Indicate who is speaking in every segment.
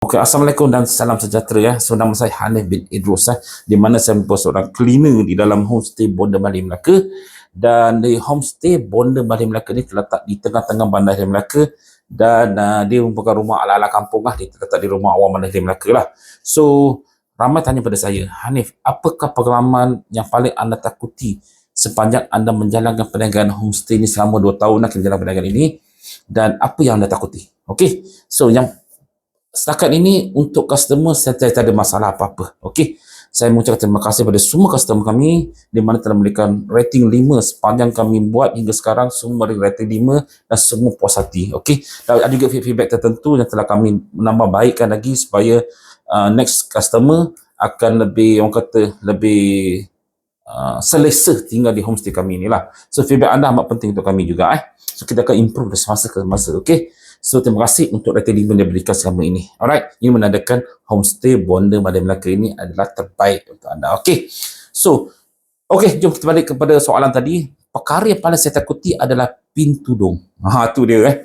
Speaker 1: Okey, Assalamualaikum dan salam sejahtera ya. So nama saya Hanif bin Idrus eh, di mana saya merupakan seorang cleaner di dalam homestay Bonda Bali Melaka dan di homestay Bonda Bali Melaka ni terletak di tengah-tengah bandar Bali Melaka dan uh, dia merupakan rumah ala-ala kampung lah. Dia terletak di rumah awam bandar Bali Melaka lah. So ramai tanya pada saya, Hanif, apakah pengalaman yang paling anda takuti sepanjang anda menjalankan perniagaan homestay ni selama 2 tahun nak menjalankan perniagaan ini dan apa yang anda takuti? Okey. So yang setakat ini untuk customer saya tidak ada masalah apa-apa. Okey. Saya mengucapkan terima kasih kepada semua customer kami di mana telah memberikan rating 5 sepanjang kami buat hingga sekarang semua beri rating 5 dan semua puas hati. Okey. Dan ada juga feedback tertentu yang telah kami menambah baikkan lagi supaya uh, next customer akan lebih orang kata lebih uh, selesa tinggal di homestay kami ni lah. So feedback anda amat penting untuk kami juga eh. So kita akan improve dari semasa ke masa. Okey. So terima kasih untuk rating yang diberikan selama ini. Alright, ini menandakan homestay Bonda Madam Melaka ini adalah terbaik untuk anda. Okay, so okay, jom kita balik kepada soalan tadi. Perkara yang paling saya takuti adalah pintu dong. Ha, tu dia eh.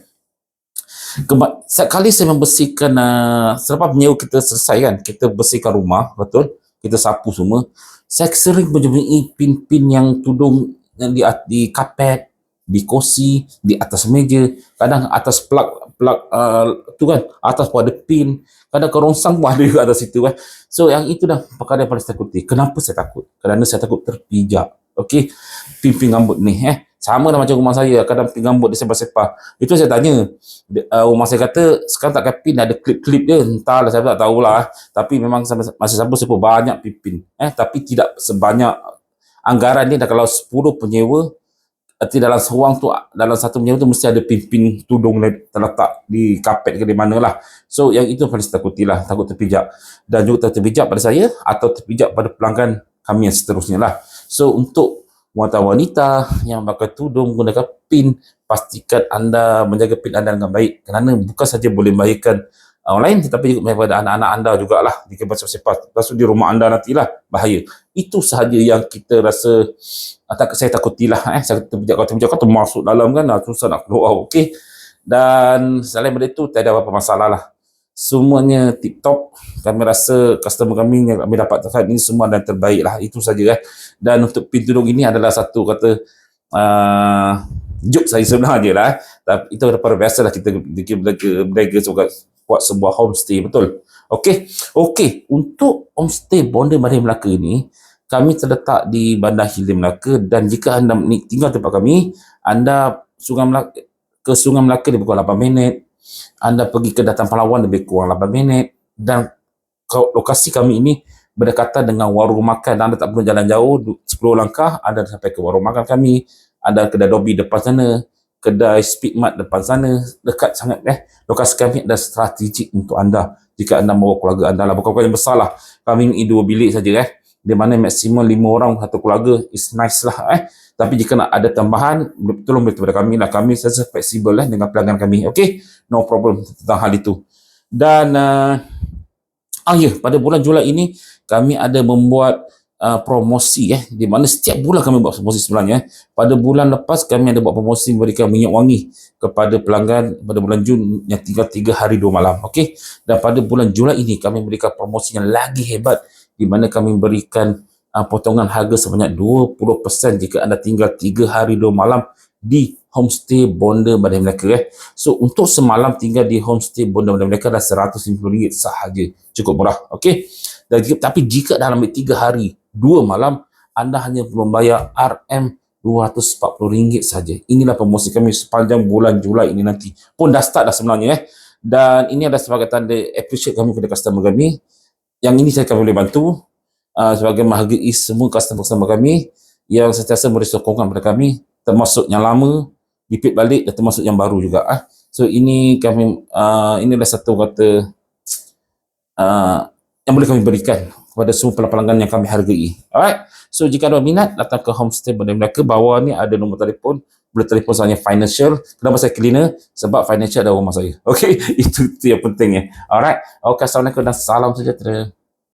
Speaker 1: Keba- sekali saya membersihkan uh, selepas menyewa kita selesai kan kita bersihkan rumah betul kita sapu semua saya sering menjumpai pin-pin yang tudung yang di, di kapet di kursi, di atas meja, kadang atas plug plug uh, tu kan, atas pun ada pin, kadang kerongsang pun ada juga atas situ kan. So yang itu dah perkara yang paling saya takuti. Kenapa saya takut? Kerana saya takut terpijak. Okey, pin-pin rambut ni eh. Sama dah macam rumah saya, kadang pin rambut dia sepah-sepah. Itu saya tanya, uh, rumah saya kata, sekarang tak pin ada klip-klip dia. Entahlah, saya tak tahulah. Tapi memang masa sampai saya pun banyak pin-pin. Eh, tapi tidak sebanyak anggaran ni dah kalau 10 penyewa, Arti dalam seorang tu dalam satu menyewa tu mesti ada pimpin tudung terletak di kapet ke di mana lah. So yang itu paling takuti lah, takut terpijak. Dan juga terpijak pada saya atau terpijak pada pelanggan kami yang seterusnya lah. So untuk wanita-wanita yang pakai tudung menggunakan pin, pastikan anda menjaga pin anda dengan baik. Kerana bukan saja boleh membahayakan orang lain tetapi juga kepada anak-anak anda jugalah. Jika baca sepas lepas di rumah anda nantilah bahaya. Itu sahaja yang kita rasa tak saya takutilah eh. Saya terpijak kau terpijak kau termasuk dalam kan ah, susah nak keluar okey. Dan selain daripada itu tak ada apa-apa masalah lah semuanya tip top kami rasa customer kami yang kami dapat saat ini semua dan terbaik lah itu saja eh. Dan untuk pintu dong ini adalah satu kata uh, joke saya sebenarnya lah eh. tapi itu adalah biasa lah kita berdagang berdagang buat sebuah homestay betul? Okey okey untuk homestay Bonda Madai Melaka ini kami terletak di Bandar Hilir Melaka dan jika anda tinggal tempat kami anda Sungai Melaka ke Sungai Melaka lebih kurang 8 minit anda pergi ke Datang Palawan lebih kurang 8 minit dan lokasi kami ini berdekatan dengan warung makan. Anda tak perlu jalan jauh 10 langkah anda sampai ke warung makan kami ada kedai Dobby depan sana kedai Speedmart depan sana dekat sangat eh. Lokasi kami ada strategik untuk anda. Jika anda mahu keluarga anda lah bukan yang besar lah. Kami ini dua bilik saja eh. Di mana maksimum lima orang satu keluarga is nice lah eh. Tapi jika nak ada tambahan tolong beritahu kepada kami lah. Kami saya fleksibel eh dengan pelanggan kami okay no problem tentang hal itu. Dan uh, ah ya pada bulan Julai ini kami ada membuat uh, promosi eh di mana setiap bulan kami buat promosi sebenarnya eh. pada bulan lepas kami ada buat promosi memberikan minyak wangi kepada pelanggan pada bulan Jun yang tinggal 3 hari 2 malam okey dan pada bulan Julai ini kami memberikan promosi yang lagi hebat di mana kami memberikan uh, potongan harga sebanyak 20% jika anda tinggal 3 hari 2 malam di homestay Bonda Bandar Melaka eh. So untuk semalam tinggal di homestay Bonda Bandar Melaka dah RM150 sahaja. Cukup murah. Okey. Tapi jika dalam 3 hari dua malam anda hanya membayar RM RM240 saja. Inilah promosi kami sepanjang bulan Julai ini nanti. Pun dah start dah sebenarnya eh. Dan ini adalah sebagai tanda appreciate kami kepada customer kami. Yang ini saya akan boleh bantu uh, sebagai menghargai semua customer-customer kami yang sentiasa memberi sokongan kepada kami termasuk yang lama repeat balik dan termasuk yang baru juga ah. So ini kami uh, ini adalah satu kata uh, yang boleh kami berikan kepada semua pelanggan yang kami hargai. Alright. So jika ada minat datang ke homestay Bandar Melaka bawah ni ada nombor telefon boleh telefon saya financial. Kenapa saya cleaner? Sebab financial ada rumah saya. Okay, itu, itu yang pentingnya. Alright. Okay, Assalamualaikum dan salam sejahtera.